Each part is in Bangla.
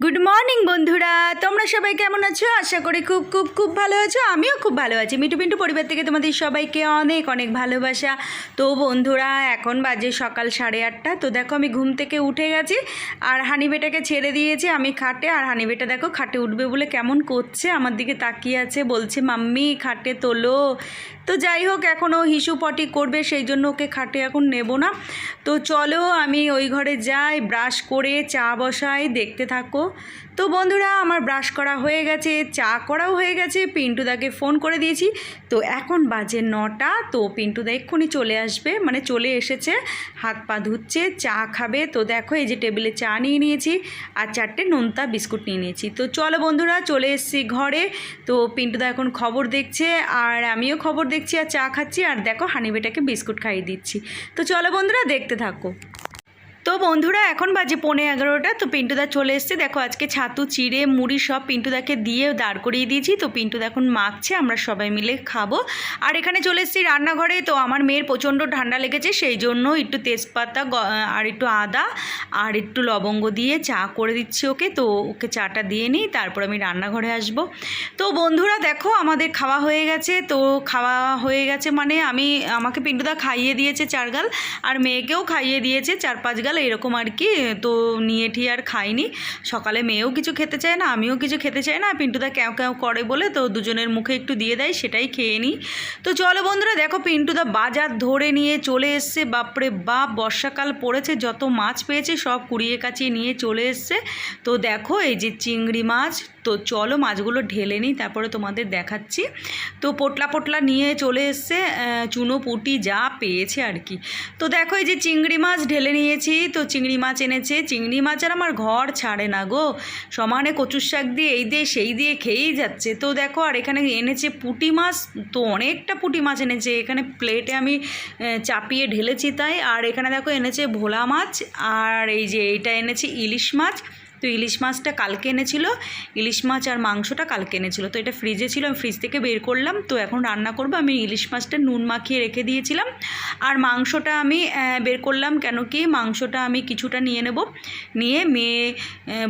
গুড মর্নিং বন্ধুরা। তোমরা সবাই কেমন আছো? আশা করি খুব খুব খুব ভালো আছো। আমিও খুব ভালো আছি। মিটু পিন্টু পরিবার থেকে তোমাদের সবাইকে অনেক অনেক ভালোবাসা। তো বন্ধুরা, এখন বাজে সকাল সাড়ে আটটা। তো দেখো, আমি ঘুম থেকে উঠে গেছি আর হানিবেটাকে ছেড়ে দিয়েছি আমি খাটে। আর হানিবেটা দেখো, খাটে উঠবে বলে কেমন করছে। আমার দিকে তাকিয়ে আছে, বলছে, মাম্মি, খাটে তোলো। তো যাই হোক, এখন ও হিসু পটি করবে, সেই জন্য ওকে খাটে এখন নেব না। তো চলো, আমি ওই ঘরে যাই, ব্রাশ করে, চা বসাই, দেখতে থাকো। তো বন্ধুরা, আমার ব্রাশ করা হয়ে গেছে, চা করাও হয়ে গেছে পিন্টুদাকে ফোন করে দিয়েছি। তো এখন বাজে নটা, তো পিন্টুদা এক্ষুনি চলে আসবে মানে চলে এসেছে, হাত পা ধুচ্ছে, চা খাবে। তো দেখো, এই যে টেবিলে চা নিয়ে নিয়েছি আর চারটে নোনতা বিস্কুট নিয়ে নিয়েছি। তো চলো বন্ধুরা, চলে এসেছি ঘরে। তো পিন্টুদা এখন খবর দেখছে আর আমিও খবর দেখছি আর চা খাচ্ছি। আর দেখো, হানিবেটাকে বিস্কুট খাইয়ে দিচ্ছি। তো চলো বন্ধুরা, দেখতে থাকো। তো বন্ধুরা, এখন বাজে পৌনে এগারোটা, তো পিন্টুদা চলে এসছে। দেখো, আজকে ছাতু, চিড়ে, মুড়ি সব পিন্টুদাকে দিয়ে দাঁড় করিয়ে দিয়েছি। তো পিন্টুদা এখন মাখছে, আমরা সবাই মিলে খাব। আর এখানে চলে এসেছি রান্নাঘরে, তো আমার মেয়ের প্রচণ্ড ঠান্ডা লেগেছে, সেই জন্য একটু তেজপাতা আর একটু আদা, আর একটু লবঙ্গ দিয়ে চা করে দিচ্ছি ওকে। তো ওকে চাটা দিয়ে নিই, তারপর আমি রান্নাঘরে আসব। তো বন্ধুরা, দেখো, আমাদের খাওয়া হয়ে গেছে। তো খাওয়া হয়ে গেছে মানে আমি, আমাকে পিন্টুদা খাইয়ে দিয়েছে চার গাল, আর মেয়েকেও খাইয়ে দিয়েছে চার পাঁচ গাল। এরকম আর কি। তো নিয়ে ঠিয়ে আর খাইনি। সকালে মেয়েও কিছু খেতে চায় না, আমিও কিছু খেতে চাই না। পিন্টুদা ক্যাও ক্যাও করে বলে তো দুজনের মুখে একটু দিয়ে দেয়, সেটাই খেয়ে নিই তো চলো বন্ধুরা, দেখো পিন্টুদা বাজার ধরে নিয়ে চলে এসছে। বাপরে বাপ, বর্ষাকাল পড়েছে, যত মাছ পেয়েছে সব কুড়িয়ে কাচিয়ে নিয়ে চলে এসছে। তো দেখো এই যে চিংড়ি মাছ তো চলো মাছগুলো ঢেলে নিই, তারপরে তোমাদের দেখাচ্ছি। তো পোটলা পোটলা নিয়ে চলে এসছে চুনো পুটি যা পেয়েছে আর কি। তো দেখো এই যে চিংড়ি মাছ ঢেলে নিয়েছি, তো চিংড়ি মাছ এনেছে। চিংড়ি মাছ আর আমার ঘর ছাড়ে না গো। সমানে কচুর শাক দিয়ে এই দিয়ে সেই দিয়ে খেয়েই যাচ্ছে। তো দেখো আর এখানে এনেছে পুঁটি মাছ, তো অনেকটা পুঁটি মাছ এনেছে। এখানে প্লেটে আমি চাপিয়ে ঢেলেছি তাই। আর এখানে দেখো এনেছে ভোলা মাছ, আর এই যে এইটা এনেছে ইলিশ মাছ। তো ইলিশ মাছটা কালকে এনেছিল, ইলিশ মাছ আর মাংসটা কালকে এনেছিল। তো এটা ফ্রিজে ছিল, আমি ফ্রিজ থেকে বের করলাম। তো এখন রান্না করব। আমি ইলিশ মাছটা নুন মাখিয়ে রেখে দিয়েছিলাম। আর মাংসটা আমি বের করলাম কেন কি, মাংসটা আমি কিছুটা নিয়ে নেব। নিয়ে মেয়ে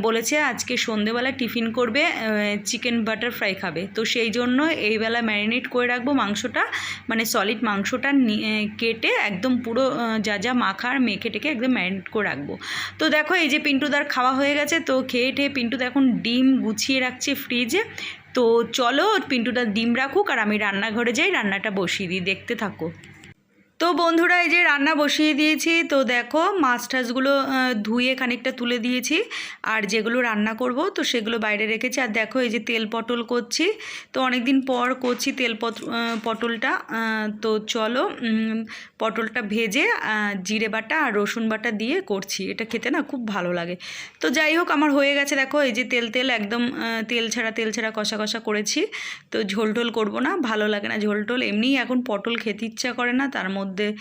বলেছে আজকে সন্ধেবেলা টিফিন করবে চিকেন বাটার ফ্রাই খাবে। তো সেই জন্য এই বেলা ম্যারিনেট করে রাখব মাংসটা। মানে সলিড মাংসটা কেটে একদম পুরো যা যা মাখার মেখে টেকে একদম ম্যারিনেট করে রাখব। তো দেখো এই যে পিন্টুদার খাওয়া হয়ে গেছে। তো খেয়ে ঠেয়ে পিন্টুদা এখন ডিম গুছিয়ে রাখছে ফ্রিজে তো চলো পিন্টুটা ডিম রাখুক আর আমি রান্নাঘরে যাই, রান্নাটা বসিয়ে দিই, দেখতে থাকো। তো বন্ধুরা, এই যে রান্না বসিয়ে দিয়েছি, তো দেখো মাছ টাছগুলো ধুয়ে খানিকটা তুলে দিয়েছি, আর যেগুলো রান্না করব, তো সেগুলো বাইরে রেখেছি। আর দেখো এই যে তেল পটল করছি, তো অনেক দিন পর করছি তেল পট- পটলটা। তো চলো পটলটা ভেজে জিরে বাটা আর রসুন বাটা দিয়ে করছি। এটা খেতে না খুব ভালো লাগে। তো যাই হোক, আমার হয়ে গেছে। দেখো এই যে তেল তেল একদম তেল ছাড়া তেল ছাড়া কষা কষা করেছি। তো ঝোল টোল করব না, ভালো লাগে না ঝোল টোল। এমনিই এখন পটল খেতে ইচ্ছা করে না, তার মধ্যে আহ,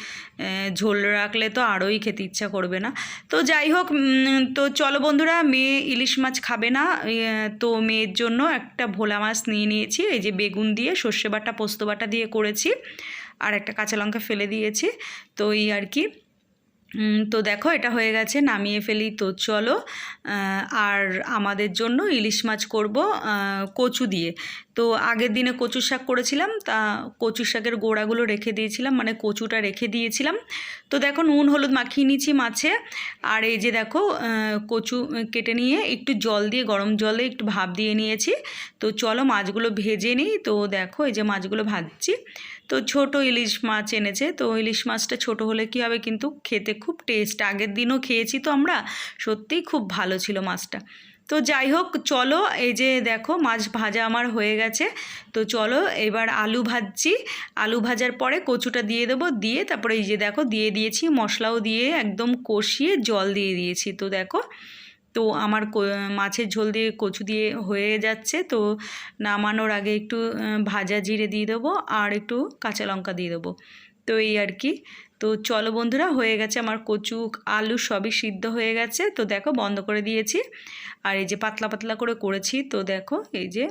ঝোল রাখলে তো আরোই খেতে ইচ্ছা করবে না। তো যাই হোক তো চলো বন্ধুরা মেয়ে ইলিশ মাছ খাবে না তো মেয়ের জন্য একটা ভোলা মাছ নিয়ে নিয়েছি এই যে বেগুন দিয়ে সর্ষে বাটা পোস্ত বাটা দিয়ে করেছি আর একটা কাঁচা লঙ্কা ফেলে দিয়েছি তো এই আর কি। তো দেখো এটা হয়ে গেছে নামিয়ে ফেলি তো চলো আর আমাদের জন্য ইলিশ মাছ করব কচু দিয়ে। তো আগের দিনে কচু শাক করেছিলাম, তা কচু শাকের গোড়াগুলো রেখে দিয়েছিলাম মানে কচুটা রেখে দিয়েছিলাম। তো দেখো নুন, হলুদ মাখিয়ে নিচ্ছি মাছে, আর এই যে দেখো কচু কেটে নিয়ে একটু জল দিয়ে, গরম জলে একটু ভাপ দিয়ে নিয়েছি। তো চলো মাছগুলো ভেজে নিই, তো দেখো এই যে মাছগুলো ভাজছি। তো ছোট ইলিশ মাছ এনেছে, তো ইলিশ মাছটা ছোট হলে কি হবে, কিন্তু খেতে খুব টেস্ট আগের দিনও খেয়েছি তো আমরা, সত্যিই খুব ভালো ছিল মাছটা। তো যাই হোক, চলো এই যে দেখো মাছ ভাজা আমার হয়ে গেছে। তো চলো এবার আলু ভাজছি। আলু ভাজার পরে কচুটা দিয়ে দেবো। দিয়ে তারপরে এই যে দেখো দিয়ে দিয়েছি, মশলাও দিয়ে একদম কষিয়ে জল দিয়ে দিয়েছি। তো দেখো, তো আমার মাছের ঝোল দিয়ে কচু দিয়ে হয়ে যাচ্ছে। তো নামানোর আগে একটু ভাজা জিরে দিয়ে দেবো আর একটু কাঁচা লঙ্কা দিয়ে দেবো। তো এই আর কি। তো চলো বন্ধুরা, হয়ে গেছে আমার কচু আলু সবই সিদ্ধ হয়ে গেছে। তো দেখো, বন্ধ করে দিয়েছি। আর এই যে পাতলা পাতলা করে করেছি, তো দেখো, এই যে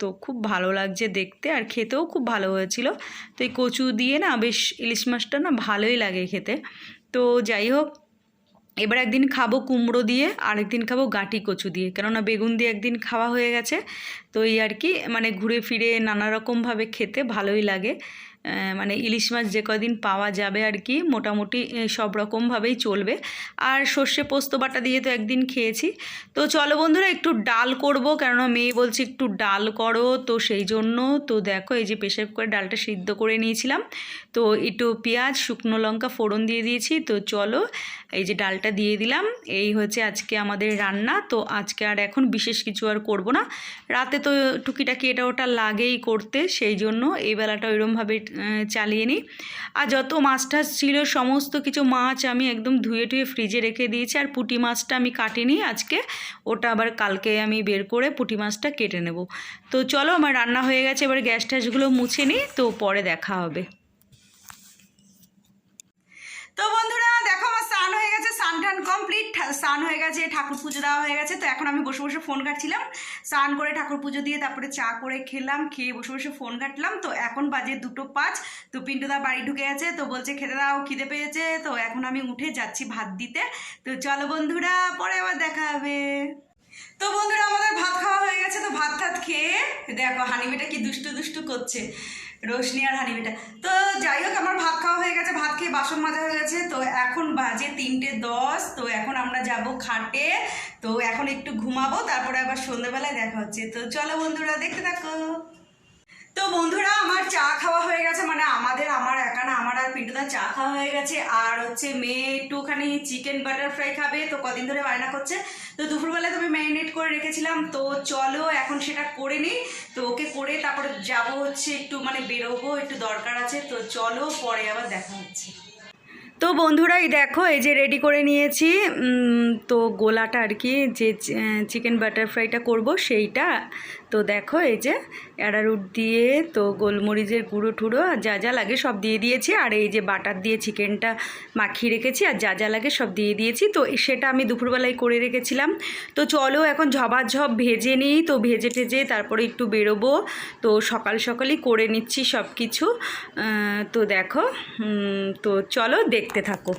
তো খুব ভালো লাগছে দেখতে আর খেতেও খুব ভালো হয়েছিল। তো এই কচু দিয়ে না, বেশ ইলিশ মাছটা না ভালোই লাগে খেতে। তো যাই হোক, এবার একদিন খাব কুমড়ো দিয়ে, আরেকদিন খাব গাঁটি কচু দিয়ে। কেননা বেগুন দিয়ে একদিন খাওয়া হয়ে গেছে। তো এই আর কি মানে ঘুরে ফিরে নানা রকমভাবে খেতে ভালোই লাগে। মানে ইলিশ মাছ যে কদিন পাওয়া যাবে আর কি, মোটামুটি সব রকমভাবেই চলবে। আর সর্ষে পোস্ত বাটা দিয়ে তো একদিন খেয়েছি। তো চলো বন্ধুরা, একটু ডাল করব, কেননা মেয়ে বলছে একটু ডাল করো। তো সেই জন্য, তো দেখো এই যে প্রেশার করে ডালটা সিদ্ধ করে নিয়েছিলাম। তো একটু পেঁয়াজ, শুকনো লঙ্কা ফোড়ন দিয়ে দিয়েছি। তো চলো, এই যে ডালটা দিয়ে দিলাম। এই হচ্ছে আজকে আমাদের রান্না। তো আজকে আর এখন বিশেষ কিছু আর করব না। রাতে তো টুকিটাকি এটা ওটা লাগেই করতে। সেই জন্য এই বেলাটা ওইরমভাবে চালিয়ে নিই। আর যত মাছ টাছ ছিল, সমস্ত কিছু মাছ আমি একদম ধুয়ে টুয়ে ফ্রিজে রেখে দিয়েছি। আর পুঁটি মাছটা আমি কাটিনি, আজকে ওটা আবার কালকে আমি বের করে পুঁটি মাছটা কেটে নেব। তো চলো, আমার রান্না হয়ে গেছে, এবার গ্যাস ট্যাসগুলো মুছে নিই, তো পরে দেখা হবে। তো বন্ধুরা, দেখো আমার স্নান হয়ে গেছে স্নান টান কমপ্লিট স্নান হয়ে গেছে, ঠাকুর পুজো দেওয়া হয়ে গেছে, তো এখন আমি বসে বসে ফোন কাটছিলাম। স্নান করে ঠাকুর পুজো দিয়ে তারপরে চা করে খেলাম, খেয়ে বসে বসে ফোন কাটলাম তো এখন বাজে দুটো পাঁচ, তো পিন্টুদা বাড়ি ঢুকে গেছে, তো বলছে, খেতে দাও, খিদে পেয়েছে। তো এখন আমি উঠে যাচ্ছি ভাত দিতে। তো চলো বন্ধুরা, পরে আবার দেখা হবে। তো বন্ধুরা, আমাদের ভাত খাওয়া হয়ে গেছে, তো ভাত টাত খেয়ে দেখো হানিমেটা কি দুষ্টু দুষ্টু করছে। রোশনি আর হানিমেটা তো যাই হোক আমার ভাত খাওয়া হয়ে গেছে, ভাত খেয়ে বাসন মাজা হয়ে গেছে। তো এখন বাজে তিনটে দশ, তো এখন আমরা যাব খাটে। তো এখন একটু ঘুমাবো, তারপরে আবার সন্ধ্যেবেলায় দেখা হচ্ছে। তো চলো বন্ধুরা, দেখতে থাকো। তো বন্ধুরা, আমার চা খাওয়া হয়ে গেছে মানে আমাদের, আমার একা না, আমার আর পিন্টুদার চা খাওয়া হয়ে গেছে। আর হচ্ছে মেয়ে একটুখানি চিকেন বাটার ফ্রাই খাবে, তো কদিন ধরে বায়না করছে। তো দুপুরবেলায় তুমি ম্যারিনেট করে রেখেছিলাম, তো চলো এখন সেটা করে নিই। তো ওকে করে তারপরে যাব হচ্ছে একটু মানে বেরোবো, একটু দরকার আছে। তো চলো, পরে আবার দেখা হচ্ছে। তো বন্ধুরা, এই দেখো, এই যে রেডি করে নিয়েছি। তো গোলাটা আর কি, যে চিকেন বাটার ফ্রাইটা করব, সেইটা তো দেখো এই যে অ্যারারুট দিয়ে তো গোলমরিচের গুঁড়ো টুড়ো আর যা যা লাগে সব দিয়ে দিয়েছি। আর এই যে বাটার দিয়ে চিকেনটা মাখিয়ে রেখেছি আর যা যা লাগে সব দিয়ে দিয়েছি। তো সেটা আমি দুপুরবেলায় করে রেখেছিলাম। তো চলো এখন ঝপাঝপ ভেজে নিই। তো ভেজে টেজে তারপরে একটু বেরোবো। তো সকাল সকালই করে নিচ্ছি সব কিছু তো দেখো তো চলো দেখতে থাকো।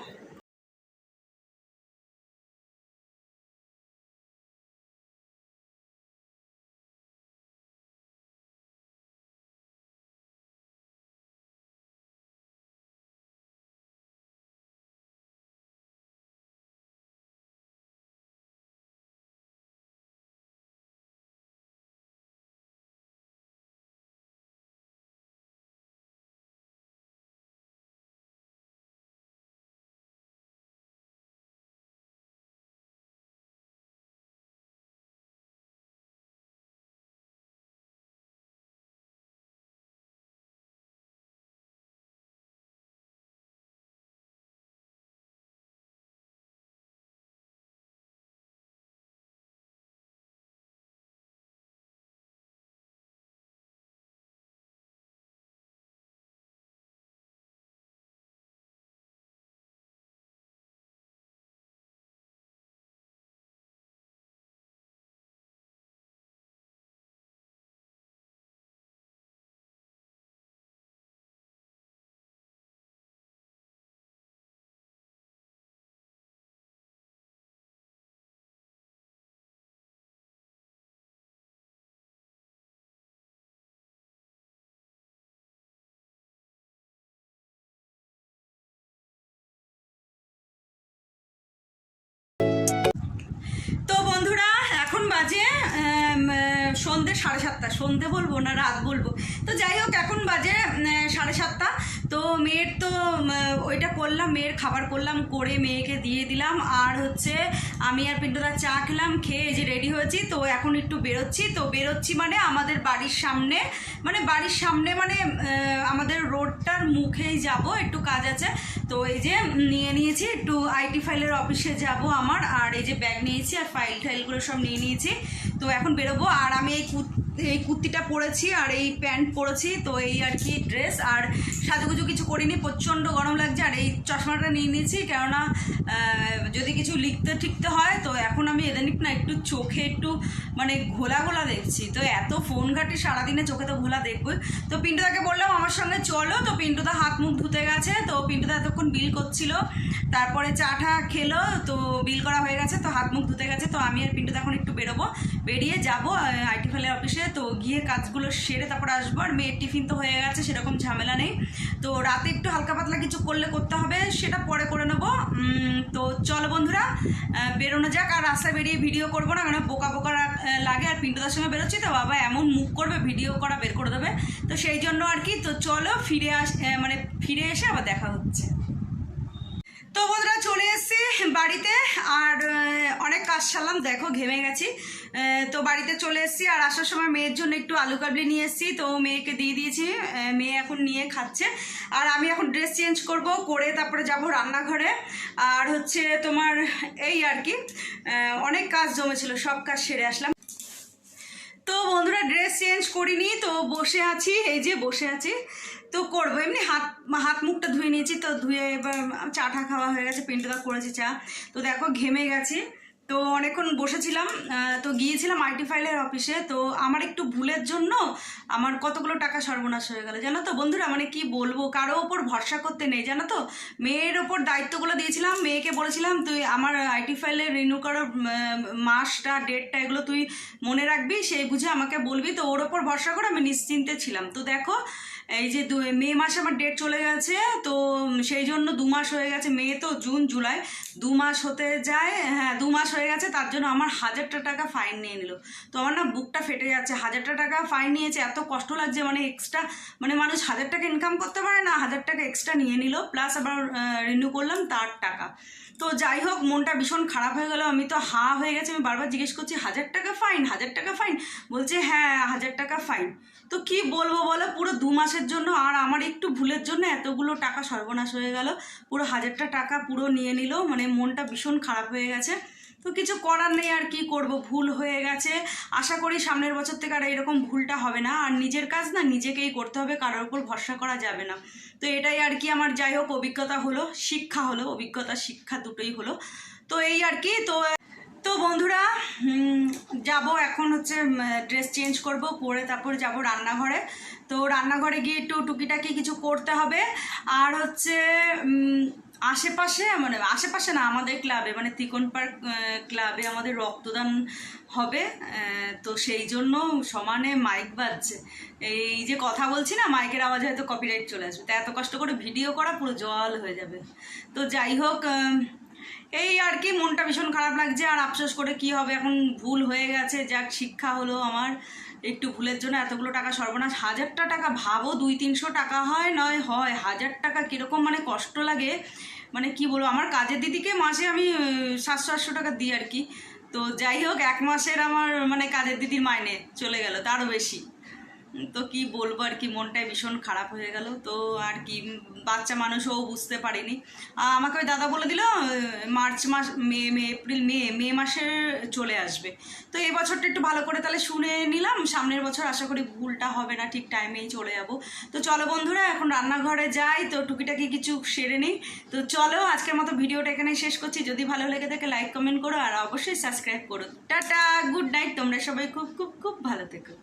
বাজে সন্ধে সাড়ে সাতটা। সন্ধে বলব না, রাত বলব। তো যাই হোক, এখন বাজে সাড়ে সাতটা। তো মেয়ের তো ওইটা করলাম, মেয়ের খাবার করলাম, করে মেয়েকে দিয়ে দিলাম। আর হচ্ছে, আমি আর পিন্টুদার চা খেলাম, খেয়ে যে রেডি হয়েছি, তো এখন একটু বেরোচ্ছি। তো বেরোচ্ছি মানে আমাদের বাড়ির সামনে মানে বাড়ির সামনে মানে আমাদের রোডটার মুখেই যাব, একটু কাজ আছে। তো এই যে নিয়ে নিয়েছি, একটু আইটি ফাইলের অফিসে যাব আমার, আর এই যে ব্যাগ নিয়েছি আর ফাইল টাইলগুলো সব নিয়ে নিয়েছি। তো এখন বেরোবো, আর আমি এই এই কুর্তিটা পরেছি, আর এই প্যান্ট পরেছি, তো এই আর কি ড্রেস। আর সাজুগুজু কিছু করিনি, প্রচণ্ড গরম লাগছে, আর এই চশমাটা নিয়ে নিয়েছি, কেননা যদি কিছু লিখতে ঠিকতে হয়, তো এখন আমি এদানিক না একটু চোখে একটু মানে ঘোলা ঘোলা দেখছি। তো এত ফোন ঘাটি সারাদিনে চোখে তো ঘোলা দেখবই। তো পিন্টুদাকে বললাম আমার সঙ্গে, চলো। তো পিন্টুদা হাত মুখ ধুতে গেছে, তো পিন্টুদা এতক্ষণ বিল করছিল। তারপরে চা টা খেলো, তো বিল করা হয়ে গেছে, তো হাত মুখ ধুতে গেছে, তো আমি আর পিন্টুদা এখন একটু বেরোবো। বেরিয়ে যাব আইটি ফাইলের অফিসে, তো গিয়ে কাজগুলো সেরে তারপর আসব। আর মেয়ের টিফিন তো হয়ে গেছে, সেরকম ঝামেলা নেই। তো রাতে একটু হালকা পাতলা কিছু করলে করতে হবে, সেটা পরে করে নেব। তো চলো বন্ধুরা বেরোনো যাক, আর রাস্তায় বেরিয়ে ভিডিও করব না কেন বোকা বোকা লাগে। আর পিন্টুদার সঙ্গে বেরোচ্ছি, তো বাবা এমন মুখ করবে, ভিডিও করা বের করে দেবে। তো সেই জন্য আর কি, তো চলো ফিরে আস মানে ফিরে এসে আবার দেখা হচ্ছে। তো বন্ধুরা চলে এসেছি বাড়িতে আর অনেক কাজ সারলাম। দেখো, ঘেমে গেছি। তো বাড়িতে চলে এসেছি আর আসার সময় মেয়ের জন্য একটু আলু কাবলি নিয়ে এসেছি। তো মেয়েকে দিয়ে দিয়েছি। মেয়ে এখন নিয়ে খাচ্ছে। আর আমি এখন ড্রেস চেঞ্জ করব, করে তারপরে যাব রান্নাঘরে। আর হচ্ছে তোমার এই আর কি অনেক কাজ জমেছিল, সব কাজ সেরে আসলাম। তো বন্ধুরা, ড্রেস চেঞ্জ করিনি, তো বসে আছি। এই যে বসে আছি। তো করব। এমনি হাত হাত মুখটা ধুয়ে নিয়েছি তো ধুয়ে এবার চা টা খাওয়া হয়ে গেছে পিন্টুদা করেছি চা। তো দেখো ঘেমে গেছি। তো অনেকক্ষণ বসেছিলাম তো গিয়েছিলাম আইটি ফাইলের অফিসে। তো আমার একটু ভুলের জন্য আমার কতগুলো টাকা সর্বনাশ হয়ে গেল, জানো তো? বন্ধুরা মানে কি বলব? কারও ওপর ভরসা করতে নেই, জানো তো? মেয়ের ওপর দায়িত্বগুলো দিয়েছিলাম, মেয়েকে বলেছিলাম, তুই আমার আইটি ফাইলে রিনিউ করার মাসটা ডেটটা এগুলো তুই মনে রাখবি, সেই বুঝে আমাকে বলবি। তো ওর ওপর ভরসা করে আমি নিশ্চিন্তে ছিলাম। তো দেখো এই যে মে মাসে আমার ডেট চলে গেছে, তো সেই জন্য দু মাস হয়ে গেছে, মে তো জুন, জুলাই। দু মাস হতে যায় হ্যাঁ দু মাস হয়ে গেছে, তার জন্য আমার হাজারটা টাকা ফাইন নিয়ে নিল। তো আমার না বুকটা ফেটে যাচ্ছে, হাজারটা টাকা ফাইন নিয়েছে, এত কষ্ট লাগছে মানে এক্সট্রা মানে মানুষ হাজার টাকা ইনকাম করতে পারে না, হাজার টাকা এক্সট্রা নিয়ে নিল প্লাস আবার রিনিউ করলাম তার টাকা। তো যাই হোক, মনটা ভীষণ খারাপ হয়ে গেল, আমি তো হা হয়ে গেছে, আমি বারবার জিজ্ঞেস করছি, হাজার টাকা ফাইন হাজার টাকা ফাইন বলছে হ্যাঁ হাজার টাকা ফাইন তো কি বলব বলো? পুরো দু মাসের জন্য আর আমার একটু ভুলের জন্য এতগুলো টাকা সর্বনাশ হয়ে গেল। পুরো হাজারটা টাকা পুরো নিয়ে নিল। মানে মনটা ভীষণ খারাপ হয়ে গেছে। তো কিছু করার নেই আর কি করব? ভুল হয়ে গেছে। আশা করি সামনের বছর থেকে আর এরকম ভুলটা হবে না। আর নিজের কাজ না নিজেকেই করতে হবে। কারোর উপর ভরসা করা যাবে না। তো এটাই আর কি আমার যাই হোক অভিজ্ঞতা হলো। শিক্ষা হলো। অভিজ্ঞতা শিক্ষা দুটোই হলো। তো এই আর কি। তো তো বন্ধুরা যাব এখন হচ্ছে ড্রেস চেঞ্জ করব, পরে তারপর যাব রান্নাঘরে। তো রান্নাঘরে গিয়ে একটু টুকিটাকি কিছু করতে হবে। আর হচ্ছে আশেপাশে মানে আশেপাশে না, আমাদের ক্লাবে মানে তিকন পার্ক ক্লাবে আমাদের রক্তদান হবে। তো সেই জন্য সমানে মাইক বাজছে। এই যে কথা বলছি না মাইকের আওয়াজে হয়তো কপিরাইট চলে আসবে। তো এত কষ্ট করে ভিডিও করা, পুরো জল হয়ে যাবে। তো যাই হোক এই আর কি, মনটা ভীষণ খারাপ লাগছে আর আফসোস করে কি হবে, এখন ভুল হয়ে গেছে, যাক শিক্ষা হলো আমার একটু ভুলের জন্য, এতগুলো টাকা সর্বনাশ। হাজারটা টাকা ভাবো, দুই তিনশো টাকা হয়, নয় হয়, হাজার টাকা কীরকম মানে কষ্ট লাগে মানে কি বলব, আমার কাজের দিদিকে মাসে আমি সাতশো আটশো টাকা দিই আর কি। তো যাই হোক, এক মাসের আমার মানে কাজের দিদির মাইনে চলে গেল, তারও বেশি। তো কি বলব আর কি, মনটাই ভীষণ খারাপ হয়ে গেল। তো আর কি, বাচ্চা মানুষও বুঝতে পারিনি। আমাকে ওই দাদা বলে দিল, মার্চ মাস, মে মে, এপ্রিল, মে মে মাসে চলে আসবে। তো এই বছরটা একটু ভালো করে তাহলে শুনে নিলাম, সামনের বছর আশা করি ভুলটা হবে না, ঠিক টাইমেই চলে যাব। তো চলো বন্ধুরা, এখন রান্নাঘরে যাই, তো টুকিটাকি কিছু সেরে নিই। তো চলো, আজকের মতো ভিডিওটা এখানে শেষ করছি। যদি ভালো লেগে থাকে, লাইক, কমেন্ট করো, আর অবশ্যই সাবস্ক্রাইব করো। টাটা, গুড নাইট, তোমরা সবাই খুব খুব খুব ভালো থেকো।